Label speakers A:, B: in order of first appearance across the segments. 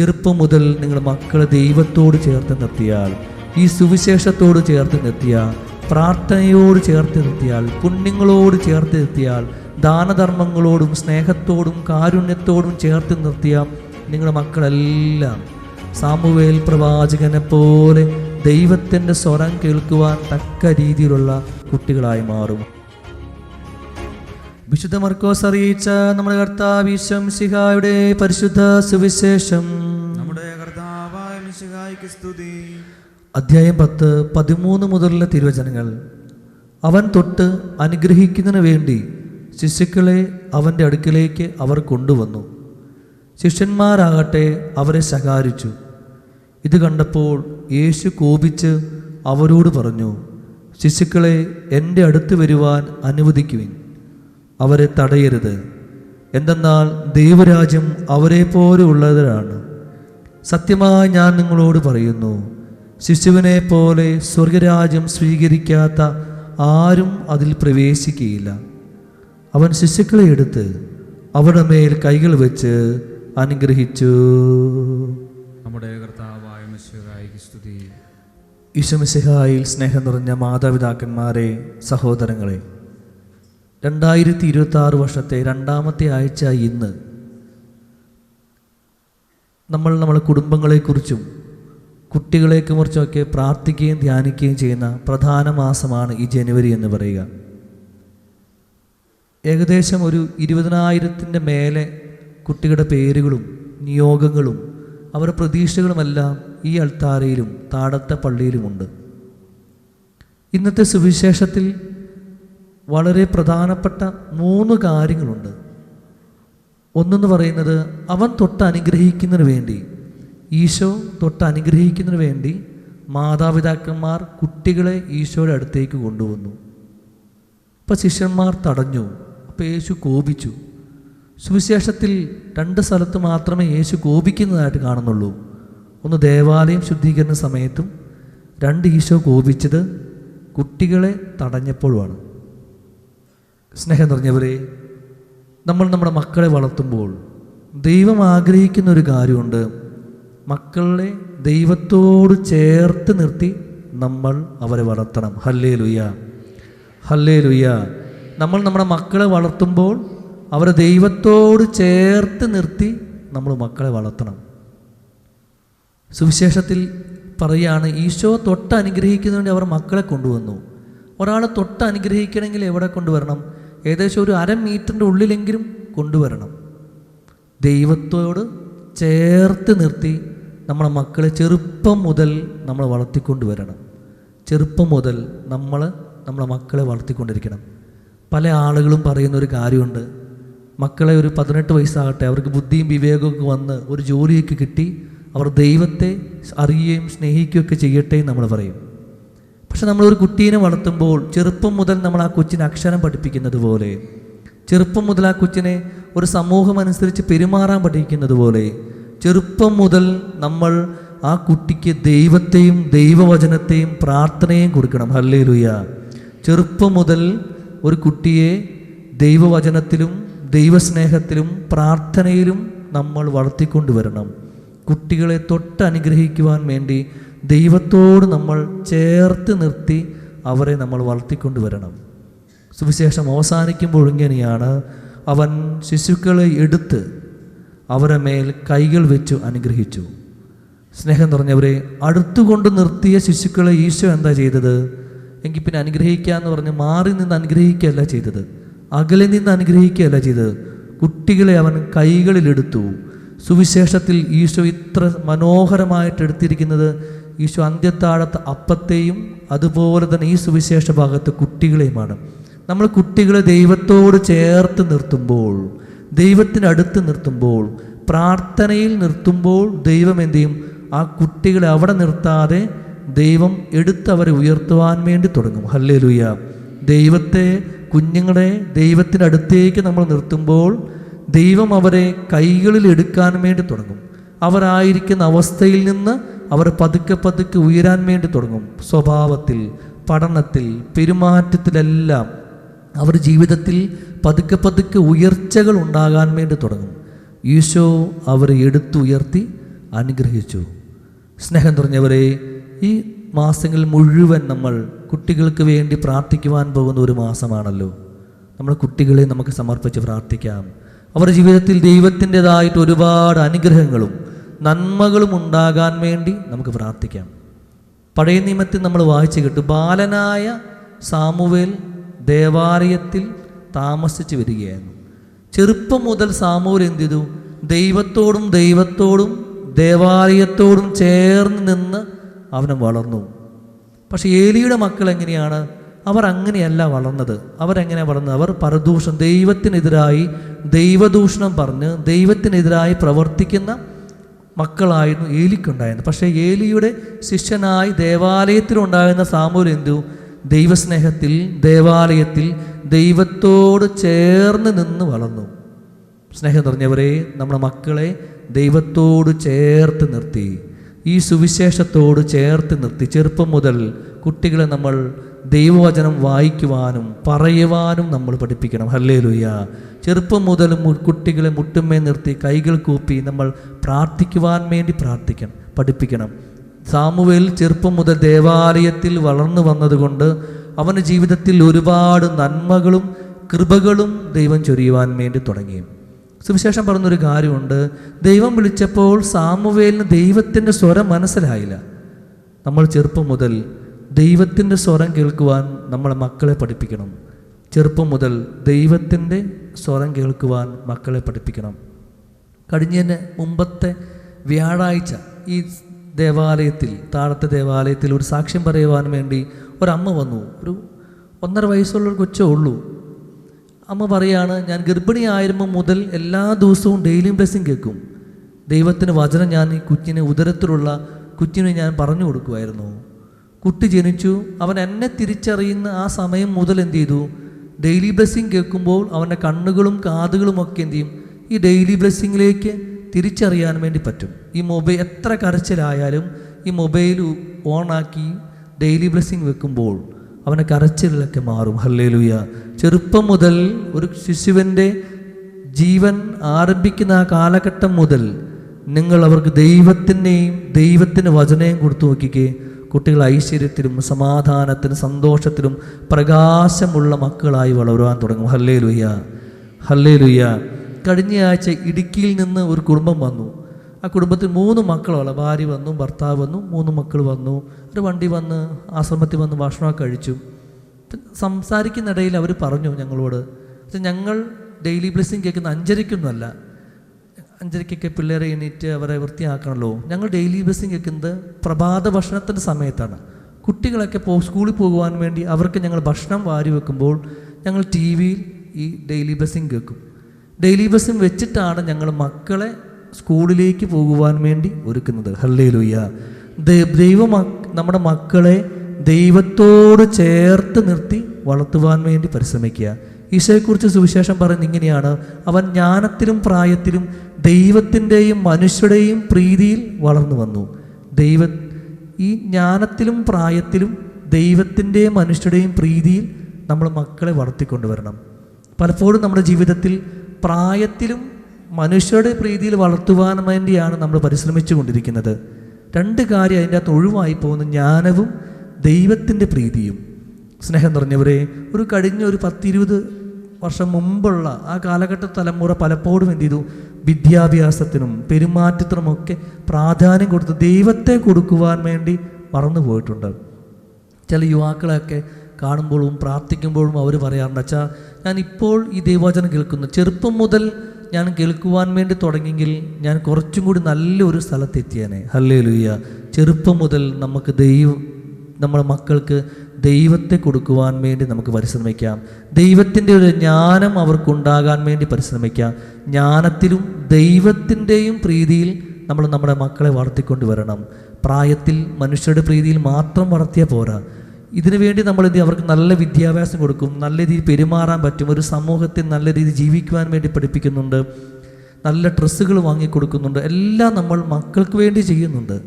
A: ചെറുപ്പം മുതൽ നിങ്ങൾ മക്കളെ ദൈവത്തോട് ചേർത്ത് നിർത്തിയാൽ ഈ സുവിശേഷത്തോട് ചേർത്ത് നിർത്തിയാൽ പ്രാർത്ഥനയോട് ചേർത്ത് നിർത്തിയാൽ പുണ്യങ്ങളോട് ചേർത്ത് നിർത്തിയാൽ ദാനധർമ്മങ്ങളോടും സ്നേഹത്തോടും കാരുണ്യത്തോടും ചേർത്ത് നിർത്തിയ നിങ്ങളുടെ മക്കളെല്ലാം സാമുവേൽ പ്രവാചകനെ പോലെ ദൈവത്തിന്റെ സ്വരം കേൾക്കുവാൻ തക്ക രീതിയിലുള്ള കുട്ടികളായി മാറും. വിശുദ്ധ മർക്കോസ് അറിയിച്ച നമ്മുടെ കർത്താവ് ശിഹായുടെ പരിശുദ്ധ സുവിശേഷം അധ്യായം പത്ത് പതിമൂന്ന് മുതലുള്ള തിരുവചനങ്ങൾ. അവൻ തൊട്ട് അനുഗ്രഹിക്കുന്നതിന് വേണ്ടി ശിശുക്കളെ അവന്റെ അടുക്കിലേക്ക് അവർ കൊണ്ടുവന്നു. ശിഷ്യന്മാരാകട്ടെ അവരെ ശകാരിച്ചു. ഇത് കണ്ടപ്പോൾ യേശു കോപിച്ച് അവരോട് പറഞ്ഞു ശിശുക്കളെ എന്റെ അടുത്ത് വരുവാൻ അനുവദിക്കുവിൻ. അവരെ തടയരുത്. എന്തെന്നാൽ ദൈവരാജ്യം അവരെ പോലെ ഉള്ളവരാണ്. സത്യമായി ഞാൻ നിങ്ങളോട് പറയുന്നു ശിശുവിനെ പോലെ സ്വർഗരാജ്യം സ്വീകരിക്കാത്ത ആരും അതിൽ പ്രവേശിക്കുകയില്ല അവൻ ശിശുക്കളെ എടുത്ത് അവരുടെ മേൽ കൈകൾ വെച്ച് അനുഗ്രഹിച്ചു.
B: നമ്മുടെ കർത്താവായ സ്തുതി
A: സ്നേഹം നിറഞ്ഞ മാതാപിതാക്കന്മാരെ സഹോദരങ്ങളെ രണ്ടായിരത്തി ഇരുപത്തി ആറ് വർഷത്തെ രണ്ടാമത്തെ ആഴ്ച ഇന്ന് നമ്മൾ നമ്മളെ കുടുംബങ്ങളെക്കുറിച്ചും കുട്ടികളെക്കുറിച്ചുമൊക്കെ പ്രാർത്ഥിക്കുകയും ധ്യാനിക്കുകയും ചെയ്യുന്ന പ്രധാന മാസമാണ് ഈ ജനുവരി എന്ന് പറയുക. ഏകദേശം ഒരു ഇരുപതിനായിരത്തിന്റെ മേലെ കുട്ടികളുടെ പേരുകളും നിയോഗങ്ങളും അവരുടെ പ്രതീക്ഷകളുമെല്ലാം ഈ അൾത്താരയിലും താടത്തെ പള്ളിയിലുമുണ്ട്. ഇന്നത്തെ സുവിശേഷത്തിൽ വളരെ പ്രധാനപ്പെട്ട മൂന്ന് കാര്യങ്ങളുണ്ട്. ഒന്നെന്ന് പറയുന്നത് അവൻ തൊട്ട് അനുഗ്രഹിക്കുന്നതിന് വേണ്ടി. ഈശോ തൊട്ട് അനുഗ്രഹിക്കുന്നതിന് വേണ്ടി മാതാപിതാക്കന്മാർ കുട്ടികളെ ഈശോയുടെ അടുത്തേക്ക് കൊണ്ടുവന്നു. അപ്പോൾ ശിഷ്യന്മാർ തടഞ്ഞു. അപ്പോൾ യേശു കോപിച്ചു. സുവിശേഷത്തിൽ രണ്ട് സ്ഥലത്ത് മാത്രമേ യേശു കോപിക്കുന്നതായിട്ട് കാണുന്നുള്ളൂ. ഒന്ന് ദേവാലയം ശുദ്ധീകരണ സമയത്തും രണ്ട് ഈശോ കോപിച്ചത് കുട്ടികളെ തടഞ്ഞപ്പോഴുമാണ്. സ്നേഹം നിറഞ്ഞവരെ നമ്മൾ നമ്മുടെ മക്കളെ വളർത്തുമ്പോൾ ദൈവം ആഗ്രഹിക്കുന്ന ഒരു കാര്യമുണ്ട്. മക്കളെ ദൈവത്തോട് ചേർത്ത് നിർത്തി നമ്മൾ അവരെ വളർത്തണം. ഹല്ലേ ലുയ്യ ഹല്ലേ ലുയ്യ നമ്മൾ നമ്മുടെ മക്കളെ വളർത്തുമ്പോൾ അവരെ ദൈവത്തോട് ചേർത്ത് നിർത്തി നമ്മൾ മക്കളെ വളർത്തണം. സുവിശേഷത്തിൽ പറയുകയാണ് ഈശോ തൊട്ട് അനുഗ്രഹിക്കുന്നതിന് അവർ മക്കളെ കൊണ്ടുവന്നു. ഒരാളെ തൊട്ട് അനുഗ്രഹിക്കണമെങ്കിൽ എവിടെ കൊണ്ടുവരണം? ഏകദേശം ഒരു അര മീറ്ററിന്റെ ഉള്ളിലെങ്കിലും കൊണ്ടുവരണം. ദൈവത്തോട് ചേർത്ത് നിർത്തി നമ്മളെ മക്കളെ ചെറുപ്പം മുതൽ നമ്മൾ വളർത്തിക്കൊണ്ടുവരണം. ചെറുപ്പം മുതൽ നമ്മൾ നമ്മളെ മക്കളെ വളർത്തിക്കൊണ്ടിരിക്കണം. പല ആളുകളും പറയുന്ന ഒരു കാര്യമുണ്ട്. മക്കളെ ഒരു പതിനെട്ട് വയസ്സാകട്ടെ അവർക്ക് ബുദ്ധിയും വിവേകമൊക്കെ വന്ന് ഒരു ജോലിയൊക്കെ കിട്ടി അവർ ദൈവത്തെ അറിയുകയും സ്നേഹിക്കുകയൊക്കെ ചെയ്യട്ടെ എന്ന് നമ്മൾ പറയും. പക്ഷെ ഒരു കുട്ടീനെ വളർത്തുമ്പോൾ ചെറുപ്പം മുതൽ നമ്മൾ ആ കൊച്ചിനെ അക്ഷരം പഠിപ്പിക്കുന്നത് പോലെ ചെറുപ്പം മുതൽ ആ കൊച്ചിനെ ഒരു സമൂഹം അനുസരിച്ച് പെരുമാറാൻ പഠിക്കുന്നത് പോലെ ചെറുപ്പം മുതൽ നമ്മൾ ആ കുട്ടിക്ക് ദൈവത്തെയും ദൈവവചനത്തെയും പ്രാർത്ഥനയും കൊടുക്കണം. ഹല്ലേ ലുയ്യ ചെറുപ്പം മുതൽ ഒരു കുട്ടിയെ ദൈവവചനത്തിലും ദൈവസ്നേഹത്തിലും പ്രാർത്ഥനയിലും നമ്മൾ വളർത്തിക്കൊണ്ടുവരണം. കുട്ടികളെ തൊട്ട് അനുഗ്രഹിക്കുവാൻ വേണ്ടി ദൈവത്തോട് നമ്മൾ ചേർത്ത് നിർത്തി അവരെ നമ്മൾ വളർത്തിക്കൊണ്ടുവരണം. സുവിശേഷം അവസാനിക്കുമ്പോൾ ഇങ്ങനെയാണ്. അവൻ ശിശുക്കളെ എടുത്ത് അവരെ മേൽ കൈകൾ വെച്ചു അനുഗ്രഹിച്ചു. സ്നേഹം നിറഞ്ഞവരെ അടുത്തുകൊണ്ട് നിർത്തിയ ശിശുക്കളെ ഈശോ എന്താ ചെയ്തത്? എങ്കിൽ പിന്നെ അനുഗ്രഹിക്കുക എന്ന് പറഞ്ഞ് മാറി നിന്ന് അനുഗ്രഹിക്കുകയല്ല ചെയ്തത്. അകലെ നിന്ന് അനുഗ്രഹിക്കുകയല്ല ചെയ്തത്. കുട്ടികളെ അവൻ കൈകളിലെടുത്തു സുവിശേഷത്തിൽ ഈശോ ഇത്ര മനോഹരമായിട്ട് എടുത്തിരിക്കുന്നത് ഈശോ അന്ത്യത്താഴത്ത് അപ്പത്തെയും അതുപോലെ തന്നെ ഈ സുവിശേഷ ഭാഗത്ത് കുട്ടികളെയുമാണ്. നമ്മൾ കുട്ടികളെ ദൈവത്തോട് ചേർത്ത് നിർത്തുമ്പോൾ ദൈവത്തിനടുത്ത് നിർത്തുമ്പോൾ പ്രാർത്ഥനയിൽ നിർത്തുമ്പോൾ ദൈവം എന്തു ചെയ്യും? ആ കുട്ടികളെ അവിടെ നിർത്താതെ ദൈവം എടുത്ത് അവരെ ഉയർത്തുവാൻ വേണ്ടി തുടങ്ങും. ഹല്ലേ ലുയ്യ ദൈവത്തെ കുഞ്ഞുങ്ങളെ ദൈവത്തിനടുത്തേക്ക് നമ്മൾ നിർത്തുമ്പോൾ ദൈവം അവരെ കൈകളിൽ എടുക്കാൻ വേണ്ടി തുടങ്ങും. അവരായിരിക്കുന്ന അവസ്ഥയിൽ നിന്ന് അവർ പതുക്കെ പതുക്കെ ഉയരാൻ വേണ്ടി തുടങ്ങും. സ്വഭാവത്തിൽ പഠനത്തിൽ പെരുമാറ്റത്തിലെല്ലാം അവർ ജീവിതത്തിൽ പതുക്കെ പതുക്കെ ഉയർച്ചകൾ ഉണ്ടാകാൻ വേണ്ടി തുടങ്ങും. ഈശോ അവരെ എടുത്തുയർത്തി അനുഗ്രഹിച്ചു. സ്നേഹം നിറഞ്ഞവരെ ഈ മാസങ്ങൾ മുഴുവൻ നമ്മൾ കുട്ടികൾക്ക് വേണ്ടി പ്രാർത്ഥിക്കുവാൻ പോകുന്ന ഒരു മാസമാണല്ലോ. നമ്മൾ കുട്ടികളെ നമുക്ക് സമർപ്പിച്ച് പ്രാർത്ഥിക്കാം. അവരുടെ ജീവിതത്തിൽ ദൈവത്തിന്റെതായിട്ട് ഒരുപാട് അനുഗ്രഹങ്ങളും നന്മകളും ഉണ്ടാകാൻ വേണ്ടി നമുക്ക് പ്രാർത്ഥിക്കാം. പഴയ നിയമത്തിൽ നമ്മൾ വായിച്ചു കിട്ടും ബാലനായ സാമുവേൽ ദേവാലയത്തിൽ താമസിച്ച് വരികയായിരുന്നു. ചെറുപ്പം മുതൽ സാമുവേൽ എന്ത് ചെയ്തു? ദൈവത്തോടും ദൈവത്തോടും ദേവാലയത്തോടും ചേർന്ന് നിന്ന് അവൻ വളർന്നു. പക്ഷേ ഏലിയുടെ മക്കൾ എങ്ങനെയാണ്? അവർ അങ്ങനെയല്ല വളർന്നത്. അവരെങ്ങനെ വളർന്നത്? അവർ പരദൂഷണം ദൈവത്തിനെതിരായി ദൈവദൂഷണം പറഞ്ഞ് ദൈവത്തിനെതിരായി പ്രവർത്തിക്കുന്ന മക്കളായിരുന്നു ഏലിക്കുണ്ടായിരുന്നത് പക്ഷേ ഏലിയുടെ ശിഷ്യനായി ദേവാലയത്തിലുണ്ടായിരുന്ന സാമൂൽ എന്തു? ദൈവസ്നേഹത്തിൽ ദേവാലയത്തിൽ ദൈവത്തോട് ചേർന്ന് നിന്ന് വളർന്നു. സ്നേഹം നിറഞ്ഞവരെ നമ്മുടെ മക്കളെ ദൈവത്തോട് ചേർത്ത് നിർത്തി. ഈ സുവിശേഷത്തോട് ചേർത്ത് നിർത്തി. ചെറുപ്പം മുതൽ കുട്ടികളെ നമ്മൾ ദൈവവചനം വായിക്കുവാനും പറയുവാനും നമ്മൾ പഠിപ്പിക്കണം. ഹല്ലേ ലുയ്യ ചെറുപ്പം മുതൽ കുട്ടികളെ മുട്ടുമേ നിർത്തി കൈകൾ കൂപ്പി നമ്മൾ പ്രാർത്ഥിക്കുവാൻ വേണ്ടി പ്രാർത്ഥിക്കണം പഠിപ്പിക്കണം. സാമുവേൽ ചെറുപ്പം മുതൽ ദേവാലയത്തിൽ വളർന്നു വന്നതുകൊണ്ട് അവന്റെ ജീവിതത്തിൽ ഒരുപാട് നന്മകളും കൃപകളും ദൈവം ചൊരിയുവാൻ വേണ്ടി തുടങ്ങി. സുവിശേഷം പറഞ്ഞൊരു കാര്യമുണ്ട് ദൈവം വിളിച്ചപ്പോൾ സാമുവേലിന് ദൈവത്തിന്റെ സ്വരം മനസ്സിലായില്ല. നമ്മൾ ചെറുപ്പം മുതൽ ദൈവത്തിന്റെ സ്വരം കേൾക്കുവാൻ നമ്മളെ മക്കളെ പഠിപ്പിക്കണം. ചെറുപ്പം മുതൽ ദൈവത്തിന്റെ സ്വരം കേൾക്കുവാൻ മക്കളെ പഠിപ്പിക്കണം. കഴിഞ്ഞതിന് മുമ്പത്തെ വ്യാഴാഴ്ച ഈ ദേവാലയത്തിൽ താഴത്തെ ദേവാലയത്തിൽ ഒരു സാക്ഷ്യം പറയുവാൻ വേണ്ടി ഒരമ്മ വന്നു. ഒരു ഒന്നര വയസ്സുള്ള ഒരു കൊച്ചേ ഉള്ളൂ. അമ്മ പറയാണ് ഞാൻ ഗർഭിണിയായിരുമ്പോൾ മുതൽ എല്ലാ ദിവസവും ഡെയിലി ബ്ലെസ്സിങ് കേൾക്കും. ദൈവത്തിന് വചനം ഞാൻ ഈ കുഞ്ഞിന് ഉദരത്തിലുള്ള കുഞ്ഞിനെ ഞാൻ പറഞ്ഞു കൊടുക്കുമായിരുന്നു കുട്ടി ജനിച്ചു. അവൻ എന്നെ തിരിച്ചറിയുന്ന ആ സമയം മുതൽ എന്ത് ചെയ്തു? ഡെയിലി ബ്ലെസ്സിങ് കേൾക്കുമ്പോൾ അവന്റെ കണ്ണുകളും കാതുകളും ഒക്കെ എന്ത് ചെയ്യും? ഈ ഡെയിലി ബ്ലെസ്സിങ്ങിലേക്ക് തിരിച്ചറിയാൻ വേണ്ടി പറ്റും. ഈ മൊബൈൽ എത്ര കരച്ചിലായാലും ഈ മൊബൈൽ ഓണാക്കി ഡെയിലി ബ്ലെസ്സിങ് വെക്കുമ്പോൾ അവന്റെ കരച്ചിലൊക്കെ മാറും. ഹല്ലേലൂയ ചെറുപ്പം മുതൽ ഒരു ശിശുവിന്റെ ജീവൻ ആരംഭിക്കുന്ന ആ കാലഘട്ടം മുതൽ നിങ്ങൾ അവർക്ക് ദൈവത്തിന്റെയും ദൈവത്തിന്റെ വചനയും കൊടുത്തു നോക്കിക്കേ. കുട്ടികൾ ഐശ്വര്യത്തിലും സമാധാനത്തിലും സന്തോഷത്തിലും പ്രകാശമുള്ള മക്കളായി വളരുവാൻ തുടങ്ങും. ഹല്ലേ ലുയ്യ ഹല്ലേ ലുയ്യ കഴിഞ്ഞ ആഴ്ച ഇടുക്കിയിൽ നിന്ന് ഒരു കുടുംബം വന്നു. ആ കുടുംബത്തിൽ മൂന്ന് മക്കളുള്ള ഭാര്യ വന്നു ഭർത്താവ് വന്നു മൂന്ന് മക്കൾ വന്നു. ഒരു വണ്ടി വന്ന് ആശ്രമത്തിൽ വന്ന് ഭക്ഷണമൊക്കെ കഴിച്ചു. സംസാരിക്കുന്നിടയിൽ അവർ പറഞ്ഞു ഞങ്ങളോട്. "പക്ഷേ ഞങ്ങൾ ഡെയിലി ബ്ലെസ്സിങ് കേൾക്കുന്ന അഞ്ചരയ്ക്കൊന്നുമല്ല അഞ്ചരയ്ക്കൊക്കെ പിള്ളേരെ എണീറ്റ് അവരെ വൃത്തിയാക്കണമല്ലോ ഞങ്ങൾ ഡെയിലി ബസ്സിങ് കേൾക്കുന്നത് പ്രഭാത ഭക്ഷണത്തിന്റെ സമയത്താണ്. കുട്ടികളൊക്കെ പോ സ്കൂളിൽ പോകുവാൻ വേണ്ടി അവർക്ക് ഞങ്ങൾ ഭക്ഷണം വാരി വെക്കുമ്പോൾ ഞങ്ങൾ ടി വിയിൽ ഈ ഡെയിലി ബസ്സിങ് കേൾക്കും. ഡെയിലി ബസ്സിങ് വെച്ചിട്ടാണ് ഞങ്ങൾ മക്കളെ സ്കൂളിലേക്ക് പോകുവാൻ വേണ്ടി ഒരുക്കുന്നത്. ഹല്ലേ ലുയ്യ ദൈവ നമ്മുടെ മക്കളെ ദൈവത്തോട് ചേർത്ത് നിർത്തി വളർത്തുവാൻ വേണ്ടി പരിശ്രമിക്കുക. ഈശോയെക്കുറിച്ച് സുവിശേഷം പറയുന്നത് ഇങ്ങനെയാണ്. അവൻ ജ്ഞാനത്തിലും പ്രായത്തിലും ദൈവത്തിന്റെയും മനുഷ്യരുടെയും പ്രീതിയിൽ വളർന്നു വന്നു. ദൈവ ഈ ജ്ഞാനത്തിലും പ്രായത്തിലും ദൈവത്തിന്റെയും മനുഷ്യരുടെയും പ്രീതിയിൽ നമ്മൾ മക്കളെ വളർത്തിക്കൊണ്ടുവരണം. പലപ്പോഴും നമ്മുടെ ജീവിതത്തിൽ പ്രായത്തിലും മനുഷ്യരുടെ പ്രീതിയിൽ വളർത്തുവാൻ വേണ്ടിയാണ് നമ്മൾ പരിശ്രമിച്ചു കൊണ്ടിരിക്കുന്നത്. രണ്ട് കാര്യം അതിന്റെ അകത്ത് ഒഴിവായി പോകുന്ന. ജ്ഞാനവും ദൈവത്തിന്റെ പ്രീതിയും. സ്നേഹം നിറഞ്ഞവരെ ഒരു കഴിഞ്ഞ ഒരു പത്തിരുപത് വർഷം മുമ്പുള്ള ആ കാലഘട്ട തലമുറ പലപ്പോഴും എന്ത് ചെയ്തു? വിദ്യാഭ്യാസത്തിനും പെരുമാറ്റത്തിനുമൊക്കെ പ്രാധാന്യം കൊടുത്ത് ദൈവത്തെ കൊടുക്കുവാൻ വേണ്ടി മറന്നു പോയിട്ടുണ്ട്. ചില യുവാക്കളെയൊക്കെ കാണുമ്പോഴും പ്രാർത്ഥിക്കുമ്പോഴും അവർ പറയാറുണ്ട് അച്ഛാ ഞാൻ ഇപ്പോൾ ഈ ദൈവവചനം കേൾക്കുന്നു. ചെറുപ്പം മുതൽ ഞാൻ കേൾക്കുവാൻ വേണ്ടി തുടങ്ങിയെങ്കിൽ ഞാൻ കുറച്ചും കൂടി നല്ലൊരു സ്ഥലത്തെത്തിയാനെ. ഹല്ലേ ലുയ്യ ചെറുപ്പം മുതൽ നമുക്ക് ദൈവം നമ്മുടെ മക്കൾക്ക് ദൈവത്തെ കൊടുക്കുവാൻ വേണ്ടി നമുക്ക് പരിശ്രമിക്കാം. ദൈവത്തിന്റെ ഒരു ജ്ഞാനം അവർക്കുണ്ടാകാൻ വേണ്ടി പരിശ്രമിക്കാം. ജ്ഞാനത്തിലും ദൈവത്തിന്റെയും പ്രീതിയിൽ നമ്മൾ നമ്മുടെ മക്കളെ വളർത്തിക്കൊണ്ട് വരണം. പ്രായത്തിൽ മനുഷ്യരുടെ പ്രീതിയിൽ മാത്രം വളർത്തിയാൽ പോരാ. ഇതിനു വേണ്ടി നമ്മൾ എന്ത് അവർക്ക് നല്ല വിദ്യാഭ്യാസം കൊടുക്കും. നല്ല രീതിയിൽ പെരുമാറാൻ പറ്റും. ഒരു സമൂഹത്തിൽ നല്ല രീതിയിൽ ജീവിക്കുവാൻ വേണ്ടി പഠിപ്പിക്കുന്നുണ്ട്. നല്ല ഡ്രസ്സുകൾ വാങ്ങിക്കൊടുക്കുന്നുണ്ട്. എല്ലാം നമ്മൾ മക്കൾക്ക് വേണ്ടി ചെയ്യുന്നുണ്ട്.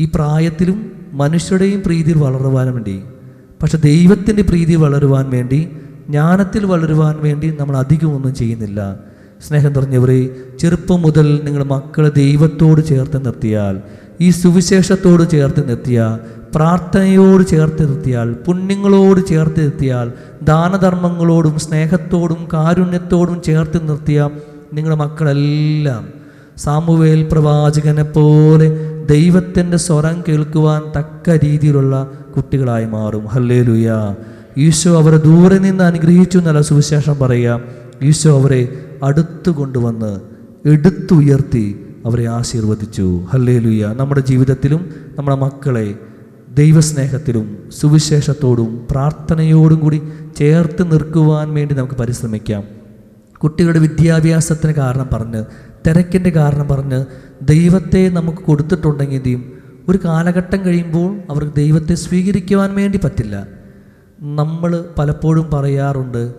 A: ഈ പ്രായത്തിലും മനുഷ്യരുടെയും പ്രീതിയിൽ വളരുവാൻ വേണ്ടി. പക്ഷെ ദൈവത്തിന്റെ പ്രീതി വളരുവാൻ വേണ്ടി ജ്ഞാനത്തിൽ വളരുവാൻ വേണ്ടി നമ്മൾ അധികമൊന്നും ചെയ്യുന്നില്ല. സ്നേഹം നിറഞ്ഞവരെ ചെറുപ്പം മുതൽ നിങ്ങൾ മക്കളെ ദൈവത്തോട് ചേർത്ത് നിർത്തിയാൽ ഈ സുവിശേഷത്തോട് ചേർത്ത് നിർത്തിയാൽ പ്രാർത്ഥനയോട് ചേർത്ത് നിർത്തിയാൽ പുണ്യങ്ങളോട് ചേർത്ത് നിർത്തിയാൽ ദാനധർമ്മങ്ങളോടും സ്നേഹത്തോടും കാരുണ്യത്തോടും ചേർത്ത് നിർത്തിയ നിങ്ങളുടെ മക്കളെല്ലാം സാമുവേൽ പ്രവാചകനെ പോലെ ദൈവത്തിന്റെ സ്വരം കേൾക്കുവാൻ തക്ക രീതിയിലുള്ള കുട്ടികളായി മാറും. ഹല്ലേ ലുയ ഈശോ അവരെ ദൂരെ നിന്ന് അനുഗ്രഹിച്ചു എന്നല്ല സുവിശേഷം പറയുക ഈശോ അവരെ അടുത്തു കൊണ്ടുവന്ന് എടുത്തുയർത്തി അവരെ ആശീർവദിച്ചു. ഹല്ലേ ലുയ നമ്മുടെ ജീവിതത്തിലും നമ്മുടെ മക്കളെ ദൈവസ്നേഹത്തിലും സുവിശേഷത്തോടും പ്രാർത്ഥനയോടും കൂടി ചേർത്ത് നിർക്കുവാൻ വേണ്ടി നമുക്ക് പരിശ്രമിക്കാം. കുട്ടികളുടെ വിദ്യാഭ്യാസത്തിന് കാരണം പറഞ്ഞ് തിരക്കിന്റെ കാരണം പറഞ്ഞ് ദൈവത്തെ നമുക്ക് കൊടുത്തിട്ടുണ്ടെങ്കിൽ ചെയ്യും? ഒരു കാലഘട്ടം കഴിയുമ്പോൾ അവർക്ക് ദൈവത്തെ സ്വീകരിക്കുവാൻ വേണ്ടി പറ്റില്ല. നമ്മൾ പലപ്പോഴും പറയാറുണ്ട്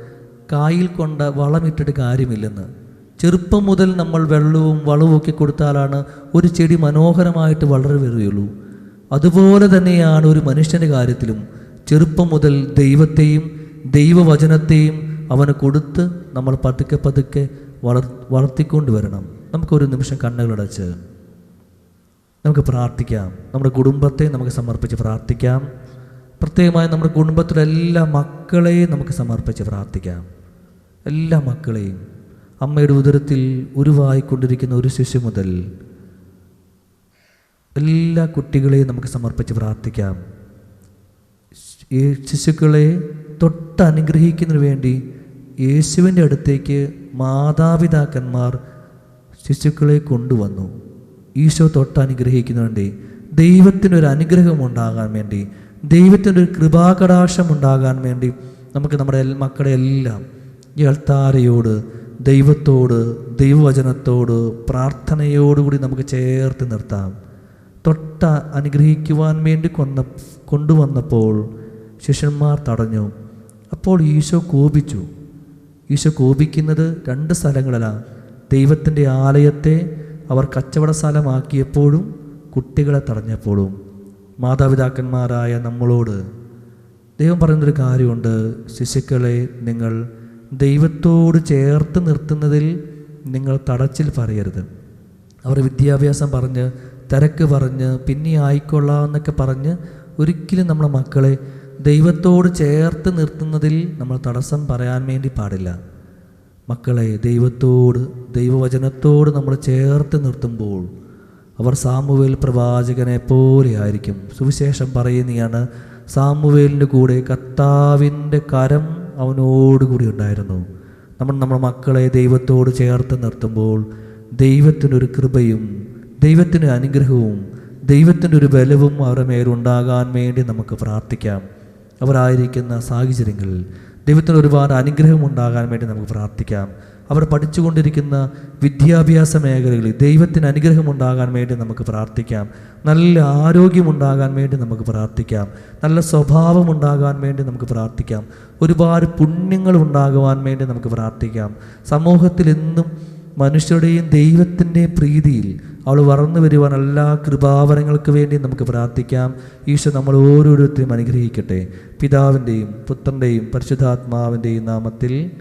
A: കായിൽ കൊണ്ട വളമിട്ടിട്ട് കാര്യമില്ലെന്ന്. ചെറുപ്പം മുതൽ നമ്മൾ വെള്ളവും വളവും ഒക്കെ കൊടുത്താലാണ് ഒരു ചെടി മനോഹരമായിട്ട് വളരെ വരികയുള്ളൂ. അതുപോലെ തന്നെയാണ് ഒരു മനുഷ്യന്റെ കാര്യത്തിലും. ചെറുപ്പം മുതൽ ദൈവത്തെയും ദൈവവചനത്തെയും അവന് കൊടുത്ത് നമ്മൾ പതുക്കെ പതുക്കെ വളർ വളർത്തിക്കൊണ്ട് വരണം. നമുക്കൊരു നിമിഷം കണ്ണുകളടച്ച് നമുക്ക് പ്രാർത്ഥിക്കാം. നമ്മുടെ കുടുംബത്തെ നമുക്ക് സമർപ്പിച്ച് പ്രാർത്ഥിക്കാം. പ്രത്യേകമായി നമ്മുടെ കുടുംബത്തിലെ എല്ലാ മക്കളെയും നമുക്ക് സമർപ്പിച്ച് പ്രാർത്ഥിക്കാം. എല്ലാ മക്കളെയും. അമ്മയുടെ ഉദരത്തിൽ ഉരുവായിക്കൊണ്ടിരിക്കുന്ന ഒരു ശിശു മുതൽ എല്ലാ കുട്ടികളെയും നമുക്ക് സമർപ്പിച്ച് പ്രാർത്ഥിക്കാം. ഈ ശിശുക്കളെ തൊട്ടനുഗ്രഹിക്കുന്നതിന് വേണ്ടി യേശുവിന്റെ അടുത്തേക്ക് മാതാപിതാക്കന്മാർ ശിശുക്കളെ കൊണ്ടുവന്നു. ഈശോ തൊട്ടനുഗ്രഹിക്കുന്നുണ്ട് ദൈവത്തിനൊരു അനുഗ്രഹം ഉണ്ടാകാൻ വേണ്ടി ദൈവത്തിനൊരു കൃപാകടാക്ഷം ഉണ്ടാകാൻ വേണ്ടി നമുക്ക് നമ്മുടെ മക്കളെ എല്ലാം ഈ അൾത്താരയോട് ദൈവത്തോട് ദൈവവചനത്തോട് പ്രാർത്ഥനയോടുകൂടി നമുക്ക് ചേർത്ത് നിർത്താം. തൊട്ട അനുഗ്രഹിക്കുവാൻ വേണ്ടി കൊന്ന കൊണ്ടുവന്നപ്പോൾ ശിഷ്യന്മാർ തടഞ്ഞു. അപ്പോൾ ഈശോ കോപിച്ചു. ഈശോ കോപിക്കുന്നത് രണ്ട് സ്ഥലങ്ങളിലാണ് ദൈവത്തിന്റെ ആലയത്തെ അവർ കച്ചവട സ്ഥലമാക്കിയപ്പോഴും കുട്ടികളെ തടഞ്ഞപ്പോഴും. മാതാപിതാക്കന്മാരായ നമ്മളോട് ദൈവം പറയുന്നൊരു കാര്യമുണ്ട്. ശിശുക്കളെ നിങ്ങൾ ദൈവത്തോട് ചേർത്ത് നിർത്തുന്നതിൽ നിങ്ങൾ തടച്ചിൽ പറയരുത്. അവർ വിദ്യാഭ്യാസം പറഞ്ഞ് തിരക്ക് പറഞ്ഞ് പിന്നെ ആയിക്കൊള്ളാം എന്നൊക്കെ പറഞ്ഞ് ഒരിക്കലും നമ്മളെ മക്കളെ ദൈവത്തോട് ചേർത്ത് നിർത്തുന്നതിൽ നമ്മൾ തടസ്സം പറയാൻ വേണ്ടി പാടില്ല. മക്കളെ ദൈവത്തോട് ദൈവവചനത്തോട് നമ്മൾ ചേർത്ത് നിർത്തുമ്പോൾ അവർ സാമുവേൽ പ്രവാചകനെ പോലെ ആയിരിക്കും. സുവിശേഷം പറയുന്നതാണ് സാമുവേലിന്റെ കൂടെ കർത്താവിന്റെ കരം അവനോടുകൂടി ഉണ്ടായിരുന്നു. നമ്മൾ നമ്മുടെ മക്കളെ ദൈവത്തോട് ചേർത്ത് നിർത്തുമ്പോൾ ദൈവത്തിനൊരു കൃപയും ദൈവത്തിന് അനുഗ്രഹവും ദൈവത്തിന്റെ ഒരു ബലവും അവരുടെ മേലുണ്ടാകാൻ വേണ്ടി നമുക്ക് പ്രാർത്ഥിക്കാം. അവരായിരിക്കുന്ന സാഹചര്യങ്ങളിൽ ദൈവത്തിന് ഒരുപാട് അനുഗ്രഹം ഉണ്ടാകാൻ വേണ്ടി നമുക്ക് പ്രാർത്ഥിക്കാം. അവർ പഠിച്ചുകൊണ്ടിരിക്കുന്ന വിദ്യാഭ്യാസ മേഖലകളിൽ ദൈവത്തിന് അനുഗ്രഹം ഉണ്ടാകാൻ വേണ്ടി നമുക്ക് പ്രാർത്ഥിക്കാം. നല്ല ആരോഗ്യമുണ്ടാകാൻ വേണ്ടി നമുക്ക് പ്രാർത്ഥിക്കാം. നല്ല സ്വഭാവം ഉണ്ടാകാൻ വേണ്ടി നമുക്ക് പ്രാർത്ഥിക്കാം. ഒരുപാട് പുണ്യങ്ങൾ ഉണ്ടാകുവാൻ വേണ്ടി നമുക്ക് പ്രാർത്ഥിക്കാം. സമൂഹത്തിൽ എന്നും മനുഷ്യരുടെയും ദൈവത്തിന്റെയും പ്രീതിയിൽ അവൾ വളർന്നു വരുവാൻ എല്ലാ കൃപാവരങ്ങൾക്ക് വേണ്ടി നമുക്ക് പ്രാർത്ഥിക്കാം. ഈശോ നമ്മൾ ഓരോരുത്തരും അനുഗ്രഹിക്കട്ടെ. പിതാവിന്റെയും പുത്രന്റെയും പരിശുദ്ധാത്മാവിന്റെയും നാമത്തിൽ